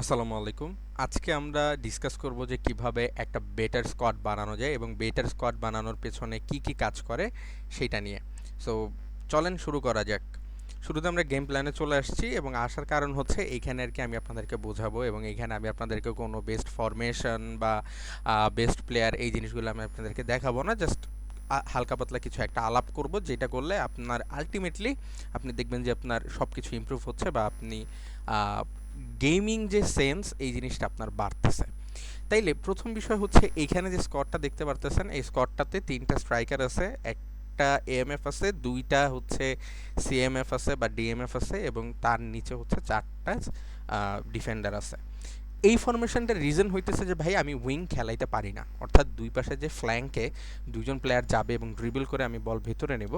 আসসালামু আলাইকুম। আজকে আমরা ডিসকাস করব যে কীভাবে একটা বেটার স্কোয়াড বানানো যায় এবং বেটার স্কোয়াড বানানোর পেছনে কি কি কাজ করে সেটা নিয়ে। সো চলেন শুরু করা যাক। শুরুতে আমরা গেম প্ল্যানে চলে আসছি এবং আসার কারণ হচ্ছে এইখানে আর কি আমি আপনাদেরকে বোঝাবো এবং এইখানে আমি আপনাদেরকে কোনো বেস্ট ফরমেশন বা বেস্ট প্লেয়ার এই জিনিসগুলো আমি আপনাদেরকে দেখাবো না। জাস্ট হালকা পাতলা কিছু একটা আলাপ করব যেটা করলে আপনার আলটিমেটলি আপনি দেখবেন যে আপনার সব কিছু ইমপ্রুভ হচ্ছে বা আপনি গেমিং যে সেন্স, এই জিনিসটা আপনার বাড়তেছে। তাইলে প্রথম বিষয় হচ্ছে এইখানে যে স্কটটা দেখতে পারতেছেন, এই স্কটটাতে তিনটা স্ট্রাইকার আছে, একটা এএমএফ আছে, দুইটা হচ্ছে সিএমএফ আছে বা ডিএমএফ আছে, এবং তার নিচে হচ্ছে চারটা ডিফেন্ডার আছে। এই ফরমেশনটার রিজন হইতেছে যে, ভাই, আমি উইং খেলাইতে পারি না। অর্থাৎ দুই পাশে যে ফ্ল্যাঙ্কে দুজন প্লেয়ার যাবে এবং ড্রিবল করে আমি বল ভেতরে নেব,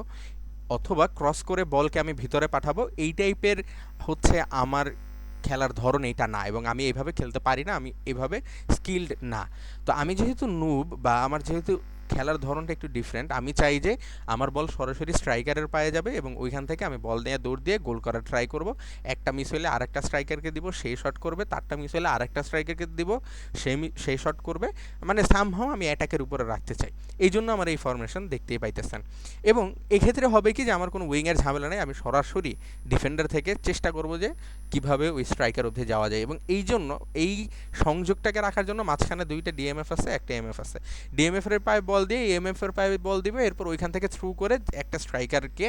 অথবা ক্রস করে বলকে আমি ভিতরে পাঠাবো, এই টাইপের হচ্ছে আমার খেলার ধরন এটা না এবং আমি এইভাবে খেলতে পারি না, আমি এভাবে স্কিল্ড না। তো আমি যেহেতু নুব বা আমার যেহেতু খেলার ধরনটা একটু ডিফারেন্ট আমি চাই যে আমার বল সরাসরি স্ট্রাইকারের পায়ে যাবে এবং ওইখান থেকে আমি বল নিয়ে দৌড় দিয়ে গোল করার ট্রাই করব। একটা মিস হলে আরেকটা স্ট্রাইকারকে দিব, সেই শট করবে। তারটা মিস হলে আরেকটা স্ট্রাইকারকে দিব সেই সেই শট করবে। মানে সামহাও আমি অ্যাটাকের উপরে রাখতে চাই। এই জন্য আমার এই ফরমেশন দেখতেই পাইতেছেন। এবং এক্ষেত্রে হবে কি যে আমার কোনো উইংয়ের ঝামেলা নেই। আমি সরাসরি ডিফেন্ডার থেকে চেষ্টা করব যে কীভাবে ওই স্ট্রাইকার অবধি যাওয়া যায়। এবং এই জন্য, এই সংযোগটাকে রাখার জন্য মাঝখানে দুইটা ডিএমএফ আছে, একটা এমএফ আছে। ডিএমএফ এর পায়ে বল দিয়ে এমএফ এর পায়ে বল দিবে, এরপর ওইখান থেকে থ্রু করে একটা স্ট্রাইকারকে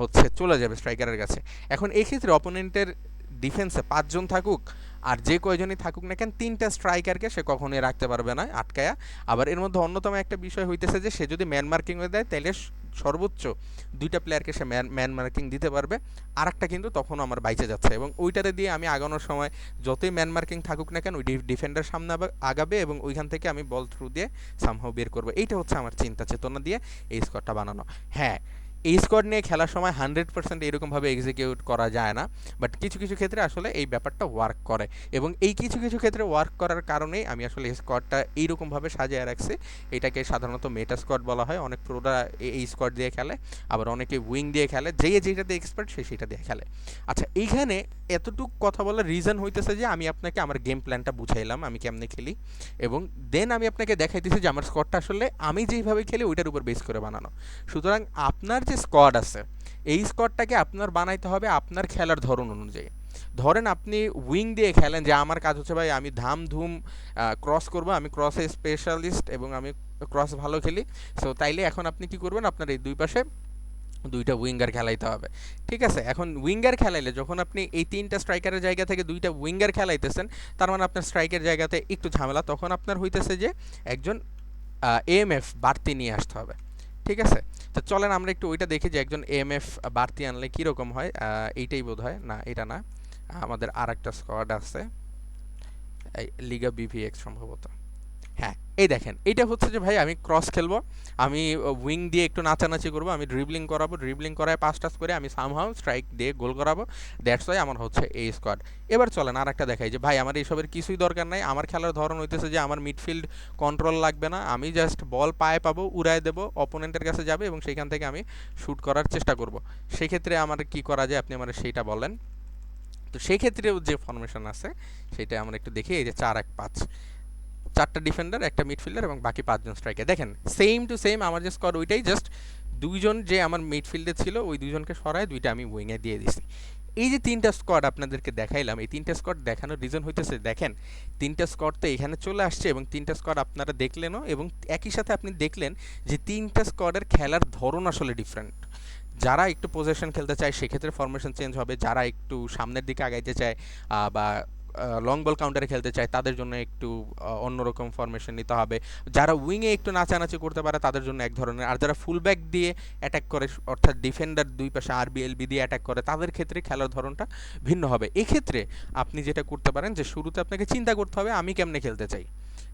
হচ্ছে চলে যাবে স্ট্রাইকারের কাছে। এখন এই ক্ষেত্রে অপোনেন্টের ডিফেন্সে পাঁচজন থাকুক, আর যে কয়জনই থাকুক না কেন, তিনটা স্ট্রাইকারকে সে কখনোই রাখতে পারবে না, আটকায়া। আবার এর মধ্যে অন্যতম একটা বিষয় হইতেছে যে, সে যদি ম্যান মার্কিং হয়ে দেয় তাহলে সর্বোচ্চ দুইটা প্লেয়ারকে সে ম্যান ম্যান মার্কিং দিতে পারবে। আর একটা কিন্তু তখনও আমার বাইচে যাচ্ছে এবং ওইটাতে দিয়ে আমি আগানোর সময় যতই ম্যান মার্কিং থাকুক না কেন, ওই ডিফেন্ডার সামনে আগাবে এবং ওইখান থেকে আমি বল থ্রু দিয়ে সামহাও বের করব। এইটা হচ্ছে আমার চিন্তা চেতনা দিয়ে এই স্কোয়ারটা বানানো। হ্যাঁ এই স্কোয়াড নিয়ে খেলার সময় হান্ড্রেড পার্সেন্ট এরকমভাবে এক্সিকিউট করা যায় না বাট কিছু কিছু ক্ষেত্রে আসলে এই ব্যাপারটা ওয়ার্ক করে এবং এই কিছু কিছু ক্ষেত্রে ওয়ার্ক করার কারণেই আমি আসলে এই স্কোয়াডটা এইরকমভাবে সাজিয়ে রাখছি। এটাকে সাধারণত মেটা স্কোয়াড বলা হয়, অনেক প্রোরা এই স্কোয়াড দিয়ে খেলে, আবার অনেকে উইং দিয়ে খেলে যে যেটাতে এক্সপার্ট সে সেটা দিয়ে খেলে। আচ্ছা এইখানে এতটুকু কথা বলার রিজন হইতেছে যে আমি আপনাকে আমার গেম প্ল্যানটা বুঝাইলাম, আমি কেমনে খেলি এবং দেন আমি আপনাকে দেখাইতেছি যে আমার স্কোয়াডটা আসলে আমি যেইভাবে খেলি, ওইটার উপর বেস করে বানানো। সুতরাং আপনার যে স্কোয়াড আছে। এই স্কোয়াডটাকে আপনার বানাইতে হবে আপনার খেলার ধরন অনুযায়ী। ধরেন আপনি উইং দিয়ে খেলেন যে, আমার কাজ হচ্ছে ভাই আমি ধাম ধুম ক্রস করব, আমি ক্রসে স্পেশালিস্ট এবং আমি ক্রস ভালো খেলি। সো তাইলে এখন আপনি কি করবেন? আপনার এই দুই পাশে দুইটা উইঙ্গার খেলাইতে হবে। ঠিক আছে? এখন উইঙ্গার খেলাইলে যখন আপনি এই তিনটা স্ট্রাইকারের জায়গা থেকে দুইটা উইঙ্গার খেলাইতেছেন, তার মানে আপনার স্ট্রাইকের জায়গাতে একটু ঝামেলা, তখন আপনার হইতেছে যে, একজন এএমএফ বাড়তি নিয়ে আসতে হবে। ঠিক আছে? তো চলেন আমরা একটু ওইটা দেখি যে একজন এম এফ বাড়তি আনলে কীরকম হয়। এইটাই বোধ হয় না, এটা না। আমাদের আর একটা স্কোয়াড আছে লিগা বিভিএক্স সম্ভবত। হ্যাঁ এই দেখেন, এইটা হচ্ছে যে ভাই আমি ক্রস খেলব, আমি উইং দিয়ে একটু নাচানাচি করব, আমি ড্রিবলিং করাবো ড্রিবলিং করায় পাস টাস করে আমি সামহাও স্ট্রাইক দিয়ে গোল করাবো দ্যাটস ওয়াই আমার হচ্ছে এই স্কোয়াড এবার চলেন আর একটা দেখাই যে ভাই আমার এইসবের কিছুই দরকার নাই, আমার খেলার ধরন হইতেছে যে আমার মিডফিল্ড কন্ট্রোল লাগবে না, আমি জাস্ট বল পায়ে পাবো, উড়ায় দেবো অপোনেন্টের কাছে যাবে এবং সেইখান থেকে আমি শ্যুট করার চেষ্টা করব। সেই ক্ষেত্রে আমার কি করা যায়, আপনি আমার সেইটা বলেন। তো সেই ক্ষেত্রেও যে ফরমেশন আছে, সেটা আমরা একটু দেখি, এই যে চার এক পাঁচ। চারটা ডিফেন্ডার, একটা মিডফিল্ডার এবং বাকি পাঁচজন স্ট্রাইকার দেখেন সেম টু সেম আমার যে স্কোয়াড ওইটাই জাস্ট দুইজন যে আমার মিডফিল্ডে ছিল, ওই দুইজনকে সরায়, দুইটা আমি উইংয়ে দিয়ে দিছি। এই যে তিনটা স্কোয়াড আপনাদেরকে দেখাইলাম, এই তিনটা স্কোয়াড দেখানোর রিজন হইতেছে, দেখেন, তিনটা স্কোয়াড তো এখানে চলে আসছে এবং তিনটা স্কোয়াড আপনারা দেখলেনও এবং একই সাথে আপনি দেখলেন যে তিনটা স্কোয়াডের খেলার ধরন আসলে ডিফারেন্ট যারা একটু পজিশন খেলতে চায়, সেক্ষেত্রে ফরমেশন চেঞ্জ হবে, যারা একটু সামনের দিকে আগাইতে চায় বা লং বল কাউন্টারে খেলতে চায়, তাদের জন্য একটু অন্যরকম ফরমেশন নিতে হবে। যারা উইংয়ে একটু নাচানাচি করতে পারে, তাদের জন্য এক ধরনের, আর যারা ফুল ব্যাক দিয়ে অ্যাটাক করে, অর্থাৎ ডিফেন্ডার দুই পাশে আর বি এলবি দিয়ে অ্যাটাক করে, তাদের ক্ষেত্রে খেলার ধরনটা ভিন্ন হবে। এক্ষেত্রে আপনি যেটা করতে পারেন, যে শুরুতে আপনাকে চিন্তা করতে হবে, আমি কেমনে খেলতে চাই?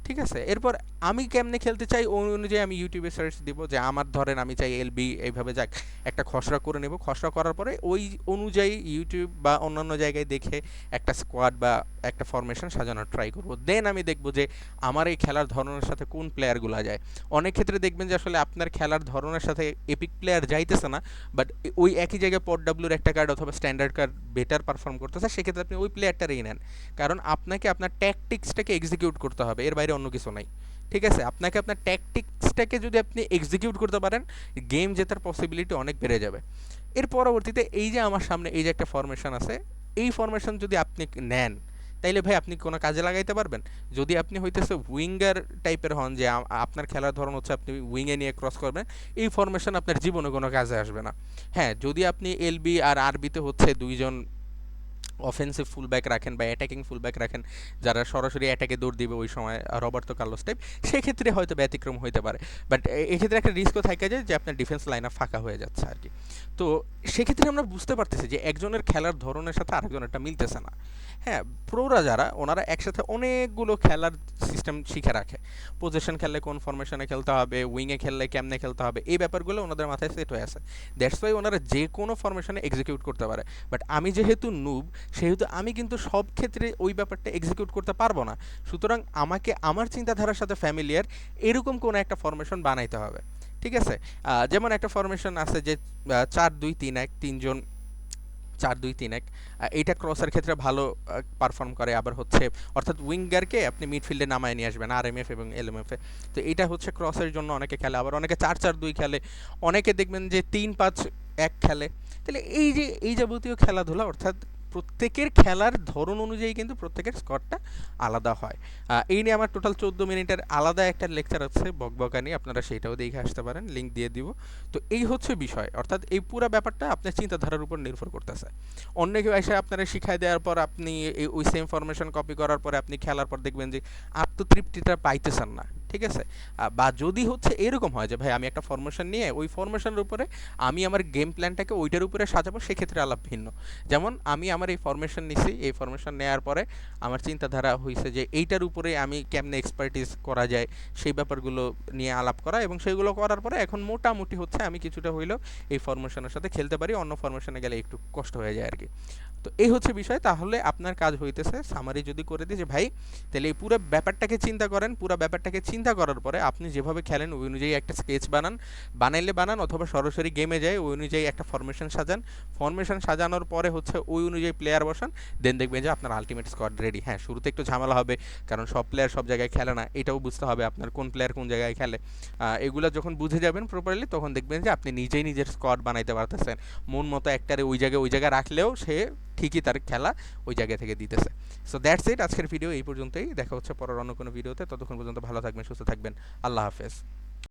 ঠিক আছে? এরপর আমি কেমনে খেলতে চাই? ওই অনুযায়ী আমি ইউটিউবে সার্চ দিব যে আমার ধরেন আমি চাই এলবি এইভাবে যাক, একটা খসড়া করে নেব। খসড়া করার পরে ওই অনুযায়ী ইউটিউব বা অন্যান্য জায়গায় দেখে একটা স্কোয়াড বা একটা ফরমেশন সাজানোর ট্রাই করব। দেন আমি দেখব যে আমার এই খেলার ধরনের সাথে কোন প্লেয়ারগুলো যায়। অনেক ক্ষেত্রে দেখবেন যে আসলে আপনার খেলার ধরনের সাথে এপিক প্লেয়ার যাইতেছে না বাট ওই একই জায়গায় পট ডাব্লুর একটা কার্ড অথবা স্ট্যান্ডার্ড কার্ড বেটার পারফর্ম করতেছে, সেক্ষেত্রে আপনি ওই প্লেয়ারটারই নেন। কারণ আপনাকে আপনার ট্যাকটিক্সটাকে এক্সিকিউট করতে হবে। এর বাইরে অন্য কিছু নাই। ঠিক আছে? আপনাকে আপনার ট্যাকটিক্সটাকে যদি আপনি এক্সিকিউট করতে পারেন গেম জেতার পসিবিলিটি অনেক বেড়ে যাবে। এর পরবর্তীতে এই যে আমার সামনে এই যে একটা ফরমেশন আছে, এই ফরমেশন যদি আপনি নেন, তাইলে ভাই আপনি কোনো কাজে লাগাইতে পারবেন? যদি আপনি হইতেছে উইঙ্গার টাইপের হন, যে আপনার খেলার ধরন হচ্ছে আপনি উইংয়ে নিয়ে ক্রস করবেন, এই ফরমেশন আপনার জীবনে কোনো কাজে আসবে না। হ্যাঁ যদি আপনি এলবি আর আরবিতে হচ্ছে দুইজন অফেন্সিভ ফুলব্যাক রাখেন বা অ্যাটাকিং ফুলব্যাক রাখেন, যারা সরাসরি অ্যাটাকে দৌড় দিবে ওই সময় রবার্তো কার্লোস টাইপ, সেক্ষেত্রে হয়তো ব্যতিক্রম হইতে পারে। বাট এক্ষেত্রে একটা রিস্কও থাকে যে আপনার ডিফেন্স লাইন ফাঁকা হয়ে যাচ্ছে আর কি। তো সেক্ষেত্রে আমরা বুঝতে পারতেছি যে একজনের খেলার ধরনের সাথে আরেকজনেরটা মিলতেছে না। হ্যাঁ প্রোরা যারা, ওনারা একসাথে অনেকগুলো খেলার সিস্টেম শিখে রাখে। পজিশন খেললে কোন ফরমেশনে খেলতে হবে উইংয়ে খেললে কেমনে খেলতে হবে, এই ব্যাপারগুলো ওনাদের মাথায় সেট হয়ে আছে। দ্যাটস ওয়াই ওনারা যে কোনো ফরমেশনে এক্সিকিউট করতে পারে। বাট আমি যেহেতু নুব সেহেতু আমি কিন্তু সব ক্ষেত্রে ওই ব্যাপারটা এক্সিকিউট করতে পারব না। সুতরাং আমাকে আমার চিন্তাধারার সাথে ফ্যামিলিয়ার এরকম কোনো একটা ফরমেশন বানাইতে হবে। ঠিক আছে? যেমন একটা ফরমেশন আছে যে চার দুই তিন এক, তিনজন, চার দুই তিন এক এইটা ক্রসের ক্ষেত্রে ভালো পারফর্ম করে। আবার হচ্ছে, অর্থাৎ উইঙ্গারকে আপনি মিডফিল্ডে নামায় নিয়ে আসবেন আর এম এফ এবং এল এম এফ তো এটা হচ্ছে ক্রসের জন্য অনেকে খেলে। আবার অনেকে চার চার দুই খেলে। অনেকে দেখবেন যে তিন পাঁচ এক খেলে। তাহলে এই যে, এই যাবতীয় খেলাধুলা, অর্থাৎ প্রত্যেকের খেলার ধরন অনুযায়ী কিন্তু প্রত্যেকের স্কোরটা আলাদা হয়। এই নিয়ে আমার টোটাল চোদ্দ মিনিটের আলাদা একটা লেকচার আছে বকবকানি আপনারা সেটাও দেখে আসতে পারেন লিঙ্ক দিয়ে দিব। তো এই হচ্ছে বিষয়, অর্থাৎ এই পুরো ব্যাপারটা আপনার চিন্তাধারার উপর নির্ভর করতেছে। অন্য কেউ এসে আপনারা শিখাই দেওয়ার পর আপনি এই, ওই সেম ফরমেশন কপি করার পরে আপনি খেলার পর দেখবেন যে আত্মতৃপ্তিটা পাইতেছেন না। ঠিক আছে? বা যদি হচ্ছে এরকম হয় যে, ভাই, আমি একটা ফরমেশন নিয়ে, ওই ফরমেশনের উপরে আমি আমার গেম প্ল্যানটাকে ওইটার উপরে সাজাবো, সেক্ষেত্রে আলাপ ভিন্ন। যেমন আমি আমার এই ফরমেশন নিছি, এই ফরমেশন নেওয়ার পরে আমার চিন্তাধারা হয়েছে যে, এইটার উপরে আমি কেমনে এক্সপার্টিস করা যায়, সেই ব্যাপারগুলো নিয়ে আলাপ করা এবং সেগুলো করার পরে এখন মোটামুটি হচ্ছে আমি কিছুটা হইলেও এই ফরমেশনের সাথে খেলতে পারি, অন্য ফরমেশনে গেলে একটু কষ্ট হয়ে যায় আর কি তো এই হচ্ছে বিষয়। তাহলে আপনার কাজ হইতেছে সামারি যদি করে দিই যে, ভাই, তাহলে এই পুরো ব্যাপারটাকে চিন্তা করেন, পুরো ব্যাপারটাকে চিন্তা করার পরে আপনি যেভাবে খেলেন, ওই অনুযায়ী একটা স্কেচ বানান। বানাইলে বানান অথবা সরাসরি গেমে যায়, ওই অনুযায়ী একটা ফরমেশন সাজান। ফরমেশন সাজানোর পরে হচ্ছে ওই অনুযায়ী প্লেয়ার বসান। দেন দেখবেন যে আপনার আলটিমেট স্কোয়াড রেডি হ্যাঁ শুরুতে একটু ঝামেলা হবে, কারণ সব প্লেয়ার সব জায়গায় খেলে না। এটাও বুঝতে হবে আপনার কোন প্লেয়ার কোন জায়গায় খেলে। এগুলো যখন বুঝে যাবেন প্রপারলি তখন দেখবেন যে আপনি নিজেই নিজের স্কোয়াড বানাইতে পারতেছেন। মন মতো একটারে ওই জায়গায় ওই জায়গায় রাখলেও সে ঠিকই তার খেলা ওই জায়গা থেকে দিতেছে। সো দ্যাটস ইট আজকের ভিডিও এই পর্যন্তই। দেখা হচ্ছে পরের অন্য কোনো ভিডিওতে ততক্ষণ পর্যন্ত ভালো থাকবেন, সুস্থ থাকবেন। আল্লাহ হাফেজ।